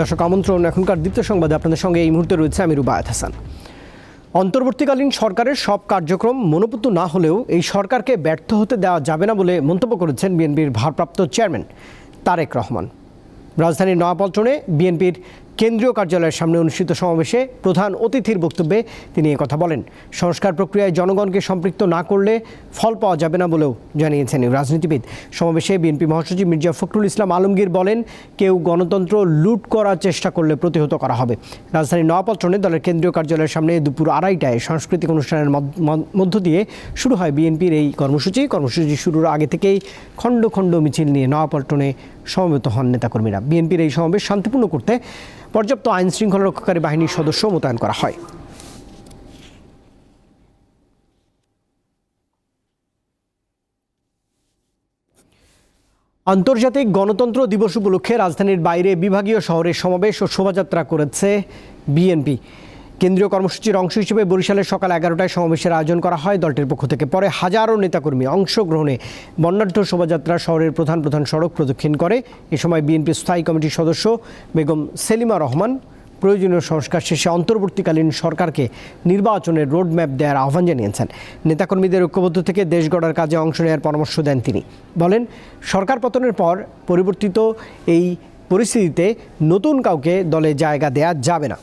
দর্শক, আমন্ত্রণ এখনকার দ্বিতীয় সংবাদে আপনাদের সঙ্গে এই মুহূর্তে রয়েছে আমি রুবায়ত হাসান। অন্তর্বর্তীকালীন সরকারের সব কার্যক্রম মনোপুত না হলেও এই সরকারকে ব্যর্থ হতে দেওয়া যাবে না বলে মন্তব্য করেছেন বিএনপির ভারপ্রাপ্ত চেয়ারম্যান তারেক রহমান। রাজধানীর নয়াপল্টনে বিএনপির কেন্দ্রীয় কার্যালয়ের সামনে অনুষ্ঠিত সমাবেশে প্রধান অতিথির বক্তব্যে তিনি কথা বলেন। সংস্কার প্রক্রিয়ায় জনগণকে সম্পৃক্ত না করলে ফল পাওয়া যাবে না বলেও জানিয়েছেন রাজনীতিবিদ। সমাবেশে বিএনপি মহাসচিব মির্জা ফখরুল ইসলাম আলমগীর বলেন, কেউ গণতন্ত্র লুট করার চেষ্টা করলে প্রতিহত করা হবে। রাজধানীর নয়াপল্টনে দলের কেন্দ্রীয় কার্যালয়ের সামনে দুপুর আড়াইটায় সাংস্কৃতিক অনুষ্ঠানের মধ্য দিয়ে শুরু হয় বিএনপির এই কর্মসূচি। কর্মসূচি শুরুর আগে থেকেই খণ্ড খণ্ড মিছিল নিয়ে নয়াপল্টনে সমবেত হন নেতাকর্মীরা। বিএনপির এই সমাবেশ শান্তিপূর্ণ করতে পর্যাপ্ত আইন শৃঙ্খলা রক্ষাকারী বাহিনীর সদস্য মোতায়েন করা হয়। আন্তর্জাতিক গণতন্ত্র দিবস উপলক্ষে রাজধানীর বাইরে বিভাগীয় শহরে সমাবেশ ও শোভাযাত্রা করেছে বিএনপি। কেন্দ্রীয় কর্মসূচির অংশ হিসেবে বরিশালে সকাল এগারোটায় সমাবেশের আয়োজন করা হয় দলটির পক্ষ থেকে। পরে হাজারো নেতাকর্মী অংশগ্রহণে বর্ণাঢ্য শোভাযাত্রা শহরের প্রধান প্রধান সড়ক প্রদক্ষিণ করে। এ সময় বিএনপি স্থায়ী কমিটির সদস্য বেগম সেলিমা রহমান প্রয়োজনীয় সংস্কার শেষে অন্তর্বর্তীকালীন সরকারকে নির্বাচনের রোডম্যাপ দেওয়ার আহ্বান জানিয়েছেন। নেতাকর্মীদের ঐক্যবদ্ধ থেকে দেশ গড়ার কাজে অংশ নেওয়ার পরামর্শ দেন তিনি। বলেন, সরকার পতনের পর পরিবর্তিত এই পরিস্থিতিতে নতুন কাউকে দলে জায়গা দেয়া যাবে না।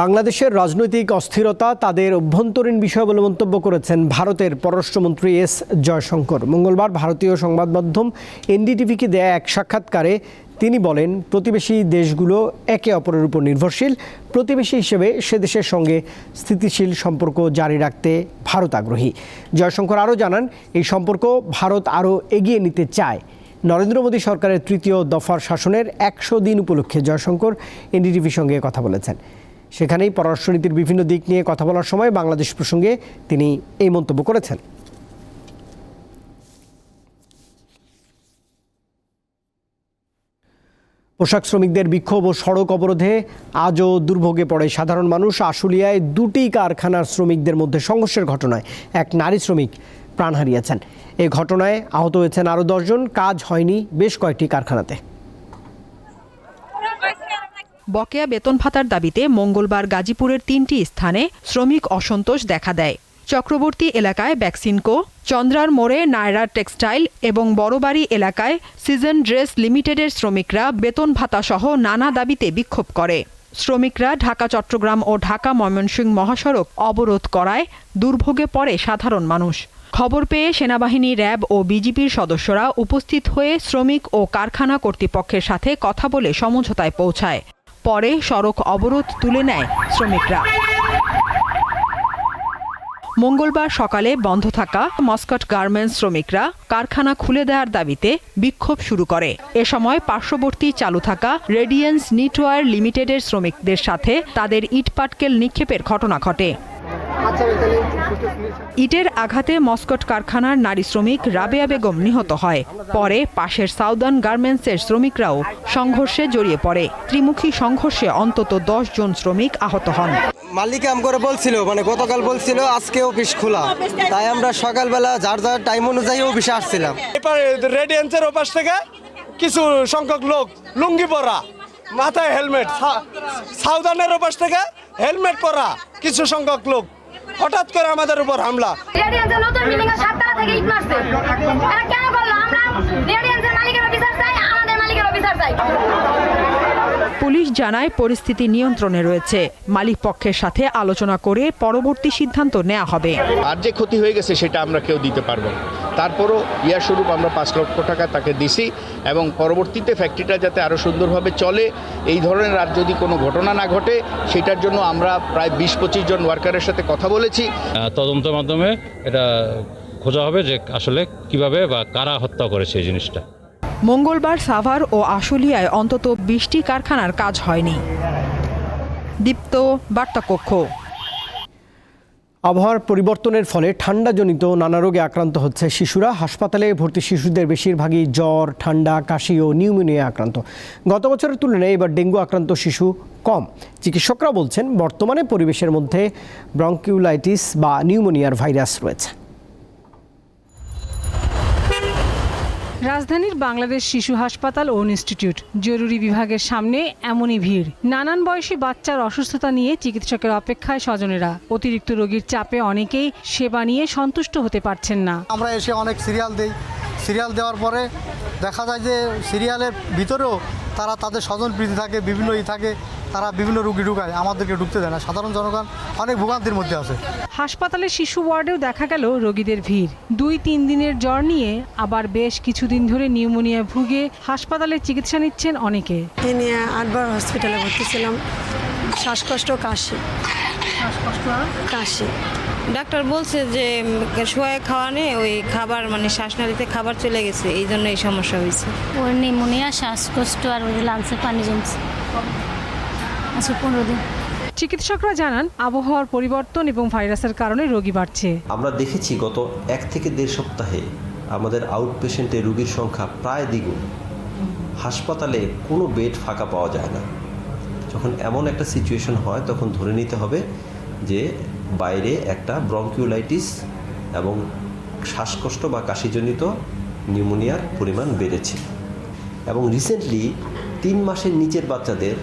বাংলাদেশের রাজনৈতিক অস্থিরতা তাদের অভ্যন্তরীণ বিষয় বলে মন্তব্য করেছেন ভারতের পররাষ্ট্রমন্ত্রী এস জয়শঙ্কর। মঙ্গলবার ভারতীয় সংবাদ মাধ্যম এনডিটিভিকে দেয়া এক সাক্ষাৎকারে তিনি বলেন, প্রতিবেশী দেশগুলো একে অপরের উপর নির্ভরশীল। প্রতিবেশী হিসেবে সে দেশের সঙ্গে স্থিতিশীল সম্পর্ক জারি রাখতে ভারত আগ্রহী। জয়শঙ্কর আরও জানান, এই সম্পর্ক ভারত আরও এগিয়ে নিতে চায়। নরেন্দ্র মোদী সরকারের তৃতীয় দফার শাসনের একশো দিন উপলক্ষে জয়শঙ্কর এনডিটিভির সঙ্গে কথা বলেছেন। সেখানেই পররাষ্ট্রনীতির বিভিন্ন দিক নিয়ে কথা বলার সময় বাংলাদেশ প্রসঙ্গে তিনি এই মন্তব্য করেছেন। পোশাক শ্রমিকদের বিক্ষোভ ও সড়ক অবরোধে আজও দুর্ভোগে পড়ে সাধারণ মানুষ আশুলিয়ায় দুটি কারখানার শ্রমিকদের মধ্যে সংঘর্ষের ঘটনায় এক নারী শ্রমিক প্রাণ হারিয়েছেন। এই ঘটনায় আহত হয়েছেন আরও দশজন, কাজ হয়নি বেশ কয়েকটি কারখানাতে। বকেয়া বেতন ভাতার দাবিতে মঙ্গলবার গাজীপুরের তিনটি স্থানে শ্রমিক অসন্তোষ দেখা দেয়। চক্রবর্তী এলাকায় ব্যাক্সিনকো চন্দ্রার মোড়ে নায়রা টেক্সটাইল এবং বড়বাড়ি এলাকায় সিজন ড্রেস লিমিটেডের শ্রমিকরা বেতন ভাতা সহ নানা দাবিতে বিক্ষোভ করে। শ্রমিকরা ঢাকা, চট্টগ্রাম ও ঢাকা ময়মনসিংহ মহাসড়ক অবরোধ করায় দুর্ভোগে পড়ে সাধারণ মানুষ। খবর পেয়ে সেনাবাহিনী, র্যাব ও বিজিবির সদস্যরা উপস্থিত হয়ে শ্রমিক ও কারখানা কর্তৃপক্ষের সাথে কথা বলে সমঝোতায় পৌঁছায়। পরে সড়ক অবরোধ তুলে নেয় শ্রমিকরা। মঙ্গলবার সকালে বন্ধ থাকা মস্কট গার্মেন্টস শ্রমিকরা কারখানা খুলে দেওয়ার দাবিতে বিক্ষোভ শুরু করে। এ সময় পার্শ্ববর্তী চালু থাকা রেডিয়েন্স নিটওয়ার লিমিটেডের শ্রমিকদের সাথে তাদের ইটপাটকেল নিক্ষেপের ঘটনা ঘটে। ইটের আঘাতে মস্কট কারখানার নারী শ্রমিক রাবেয়া বেগম নিহত হয়। পরে পাশের সাউদার্ন গার্মেন্টসের শ্রমিকরাও সংঘর্ষে জড়িয়ে পড়ে। ত্রিমুখী সংঘর্ষে অন্তত দশ জন শ্রমিক আহত হন। মালিক আম করে বলছিল মানে গতকাল বলছিল আজকে অফিস খোলা। তাই আমরা সকালবেলা যার যার টাইম অনুযায়ী অফিসে আসছিলাম। এবারে রেডিয়েন্সের ওপাশ থেকে কিছু সংখ্যক লোক লুঙ্গি পরা মাথায় হেলমেট সাউদার্নের ওপাশ থেকে হেলমেট পরা কিছু সংখ্যক লোক হঠাৎ করে আমাদের উপর হামলা। কেন আমরা মালিকের চাই মালিকের অফিসার চাই। পুলিশ জানায় পরিস্থিতি নিয়ন্ত্রণে রয়েছে। মালিক পক্ষের সাথে আলোচনা করে পরবর্তী সিদ্ধান্ত নেওয়া হবে। আর যে ক্ষতি হয়ে গেছে সেটা আমরা কেউ দিতে পারব না। তারপরও ইয়াস্বরূপ আমরা পাঁচ লক্ষ টাকা তাকে দিছি এবং পরবর্তীতে ফ্যাক্টরিটা যাতে আরও সুন্দরভাবে চলে এই ধরনের আর যদি কোনো ঘটনা না ঘটে সেটার জন্য আমরা প্রায় বিশ পঁচিশ জন ওয়ার্কারের সাথে কথা বলেছি। তদন্তের মাধ্যমে এটা খোঁজা হবে যে আসলে কীভাবে বা কারা হত্যা করেছে এই জিনিসটা। মঙ্গলবার সাভার ও আশুলিয়ায় অন্তত বিশটি কারখানার কাজ হয়নি। দীপ্ত, বার্তাকক্ষ। আবহাওয়ার পরিবর্তনের ফলে ঠান্ডাজনিত নানা রোগে আক্রান্ত হচ্ছে শিশুরা। হাসপাতালে ভর্তি শিশুদের বেশিরভাগই জ্বর, ঠান্ডা, কাশি ও নিউমোনিয়া আক্রান্ত। গত বছরের তুলনায় এবার ডেঙ্গু আক্রান্ত শিশু কম। চিকিৎসকরা বলছেন, বর্তমানে পরিবেশের মধ্যে ব্রঙ্কিউলাইটিস বা নিউমোনিয়ার ভাইরাস রয়েছে। রাজধানীর বাংলাদেশ শিশু হাসপাতাল ও ইনস্টিটিউট, জরুরি বিভাগের সামনে এমনই ভিড়। নানান বয়সী বাচ্চার অসুস্থতা নিয়ে চিকিৎসকের অপেক্ষায় স্বজনেরা। অতিরিক্ত রোগীর চাপে অনেকেই সেবা নিয়ে সন্তুষ্ট হতে পারছেন না। আমরা এসে অনেক সিরিয়াল দিই। সিরিয়াল দেওয়ার পরে দেখা যায় যে সিরিয়ালের ভিতরেও তারা তাদের স্বজন প্রীতি থাকে, বিভিন্ন ই থাকে। তারা বিভিন্ন রুগী ঢুকায় আমাদেরকে ঢুকতে দেয় না। সাধারণ জনগণ অনেক ভোগান্তির মধ্যে আছে। হাসপাতালের শিশু ওয়ার্ডেও দেখা গেল রোগীদের ভিড়। দুই তিন দিনের জ্বর নিয়ে আবার বেশ কিছুদিন ধরে নিউমোনিয়া ভুগে হাসপাতালে চিকিৎসা নিচ্ছেন অনেকে। নিয়ে আটবার হসপিটালে ভর্তি ছিলাম। শ্বাসকষ্ট কাশি। কাশি। ডাক্তার বলছে যে শোয়ে খাওয়া নেই ওই খাবার মানে শ্বাসনালীতে খাবার চলে গেছে এই জন্য এই সমস্যা হয়েছে। ওর নিউমোনিয়া শ্বাসকষ্ট আর ওই লাংসে পানি জমছে। আচ্ছা পনেরো দিন। চিকিৎসকরা জানান, আবহাওয়ার পরিবর্তন এবং ভাইরাসের কারণে রোগী বাড়ছে। আমরা দেখেছি গত এক থেকে দেড় সপ্তাহে আমাদের আউট পেশেন্টে রোগীর সংখ্যা প্রায় দ্বিগুণ। হাসপাতালে কোনো বেড ফাঁকা পাওয়া যায় না। যখন এমন একটা সিচুয়েশন হয়, তখন ধরে নিতে হবে যে বাইরে একটা ব্রঙ্কিওলাইটিস এবং শ্বাসকষ্ট বা কাশিজনিত নিউমোনিয়ার পরিমাণ বেড়েছে। এবং রিসেন্টলি তিন মাসের নিচের বাচ্চাদের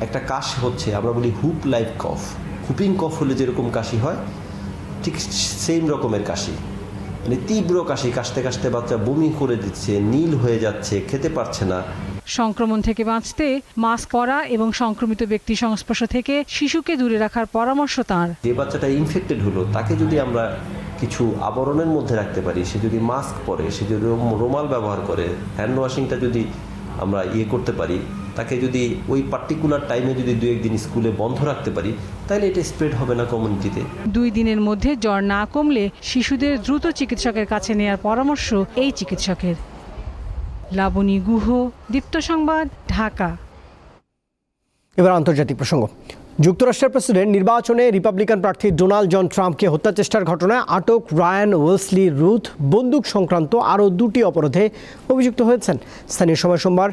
একটা কাশ হচ্ছে আমরা বলি হুপ লাইফ কফ। হুপিং কফ হলে যেরকম কাশি হয় ঠিক সেম রকমের কাশি। মানে তীব্র কাশি কাশতে কাশতে বাচ্চা বমি করে দিচ্ছে নীল হয়ে যাচ্ছে খেতে পারছে না। সংক্রমণ থেকে বাঁচতে মাস্ক পরা এবং সংক্রমিত ব্যক্তি সংস্পর্শ থেকে শিশুকে দূরে রাখার পরামর্শ তাঁর। যে বাচ্চাটা ইনফেক্টেড হলো তাকে যদি আমরা কিছু আবরণের মধ্যে রাখতে পারি সে যদি মাস্ক পরে সে যদি রুম- রুমাল ব্যবহার করে হ্যান্ড ওয়াশিংটা যদি আমরা ইয়ে করতে পারি তাকে যদি ওই পার্টিকুলার টাইমে যদি দু একদিন স্কুলে বন্ধ রাখতে পারি তাহলে এটা স্প্রেড হবে না কমিউনিটিতে দুই দিনের মধ্যে জ্বর না কমলে শিশুদের দ্রুত চিকিৎসকের কাছে নেয়ার পরামর্শ এই চিকিৎসকের। লাবণী গুহ দীপ্ত সংবাদ ঢাকা। এবার আন্তর্জাতিক প্রসঙ্গ। যুক্তরাষ্ট্রের প্রেসিডেন্ট নির্বাচনে রিপাবলিকান প্রার্থী ডোনাল্ড জন ট্রাম্পকে হত্যা চেষ্টার ঘটনায় আটক রায়ান ওয়েলসলি রুথ বন্দুক সংক্রান্ত আরও দুটি অপরাধে অভিযুক্ত হয়েছেন। স্থানীয় সময় সোমবার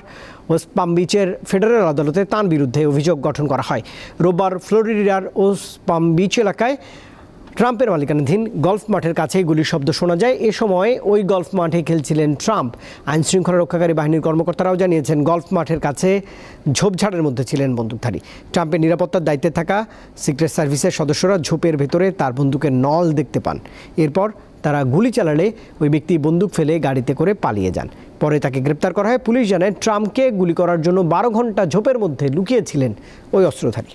ওয়েস্ট পাম বিচের ফেডারেল আদালতে তাঁর বিরুদ্ধে অভিযোগ গঠন করা হয়। রোববার ফ্লোরিডার ওয়েস্ট পাম বিচ এলাকায় ট্রাম্পের মালিকানাধীন গলফ মাঠের কাছে গুলির শব্দ শোনা যায়। এ সময় ওই গলফ মাঠে খেলছিলেন ট্রাম্প। আইন শৃঙ্খলা রক্ষাকারী বাহিনীর কর্মকর্তারাও জানিয়েছেন, গলফ মাঠের কাছে ঝোপঝাড়ের মধ্যে ছিলেন বন্দুকধারী। ট্রাম্পের নিরাপত্তার দায়িত্বে থাকা সিক্রেট সার্ভিসের সদস্যরা ঝোপের ভেতরে তার বন্দুকের নল দেখতে পান। এরপর তারা গুলি চালালে ওই ব্যক্তি বন্দুক ফেলে গাড়িতে করে পালিয়ে যান। পরে তাকে গ্রেপ্তার করা হয়। পুলিশ জানায়, ট্রাম্পকে গুলি করার জন্য বারো ঘণ্টা ঝোপের মধ্যে লুকিয়েছিলেন ওই অস্ত্রধারী।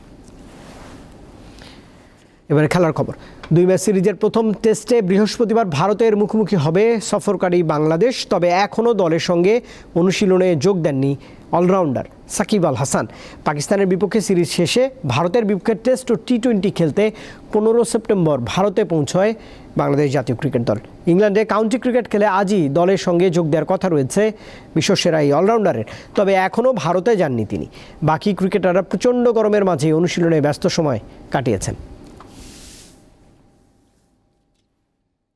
এবারে খেলার খবর। দুই ম্যাচ সিরিজের প্রথম টেস্টে বৃহস্পতিবার ভারতের মুখোমুখি হবে সফরকারী বাংলাদেশ, তবে এখনও দলের সঙ্গে অনুশীলনে যোগ দেননি অলরাউন্ডার সাকিব আল হাসান। পাকিস্তানের বিপক্ষে সিরিজ শেষে ভারতের বিপক্ষে টেস্ট ও টি টোয়েন্টি খেলতে পনেরো সেপ্টেম্বর ভারতে পৌঁছয় বাংলাদেশ জাতীয় ক্রিকেট দল। ইংল্যান্ডে কাউন্টি ক্রিকেট খেলে আজই দলের সঙ্গে যোগ দেওয়ার কথা রয়েছে বিশ্বসেরা এই অলরাউন্ডারের, তবে এখনও ভারতে যাননি তিনি। বাকি ক্রিকেটাররা প্রচণ্ড গরমের মাঝে অনুশীলনে ব্যস্ত সময় কাটিয়েছেন।